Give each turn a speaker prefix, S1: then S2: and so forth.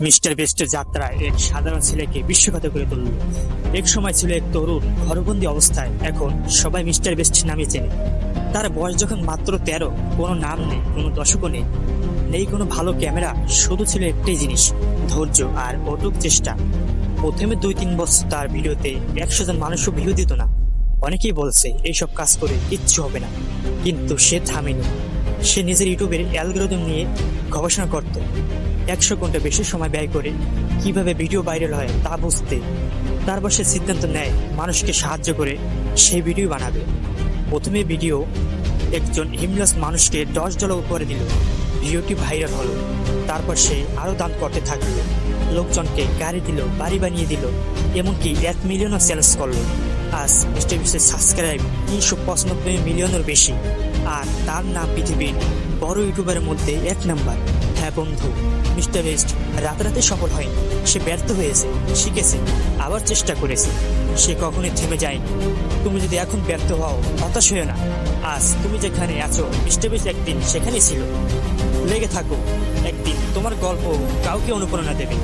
S1: Mister বেস্টের যাত্রায় এক সাধারণ ছেলেকে বিশ্বখ্যাত করে তুলল। এক সময় ছিল এক তরুণ ঘরবন্দি অবস্থায়। এখন সবাই মিস্টার বেস্ট নামে চেনে। তার বয়স যখন মাত্র তেরো, কোনো নাম নেই, কোনো দশকও নেই। নেই কোনো ভালো ক্যামেরা, শুধু ছিল একটাই জিনিস, ধৈর্য আর অটুক চেষ্টা। প্রথমে দুই তিন বছর তার ভিডিওতে একশো জন মানুষও ভিউ দিত না। অনেকেই বলছে, এইসব কাজ করে কিচ্ছু হবে না। কিন্তু সে থামেনি। সে নিজের ইউটিউবের অ্যালগোরিদম নিয়ে গবেষণা করত। একশো ঘণ্টা বেশি সময় ব্যয় করে কীভাবে ভিডিও ভাইরাল হয় তা বুঝতে। তারপর সে সিদ্ধান্ত নেয়, মানুষকে সাহায্য করে সেই ভিডিও বানাবে। প্রথমে ভিডিও একজন হিমলাস মানুষকে দশ ডলার উপরে দিল। ভিডিওটি ভাইরাল হলো। তারপর সে আরও দান করতে থাকল। লোকজনকে গাড়ি দিল, বাড়ি বানিয়ে দিল, এমনকি এক মিলিয়নও চ্যালেঞ্জ করল। আজ মিস্টার বিশের সাবস্ক্রাইব তিনশো পঁচানব্বই মিলিয়নের বেশি। আর তার নাম পৃথিবীর বড় ইউটিউবারের মধ্যে এক নাম্বার। হ্যাঁ বন্ধু, মিস্টার বেস্ট রাতারাতি সফল হয়নি। সে ব্যর্থ হয়েছে, শিখেছে, আবার চেষ্টা করেছে। সে কখনোই থেমে যায়নি। তুমি যদি এখন ব্যর্থ হও, হতাশ হয়ে না। আজ তুমি যেখানে আছো, মিস্টার বেস্ট একদিন সেখানেই ছিল। লেগে থাকো, একদিন তোমার গল্প কাউকে অনুপ্রেরণা দেবে।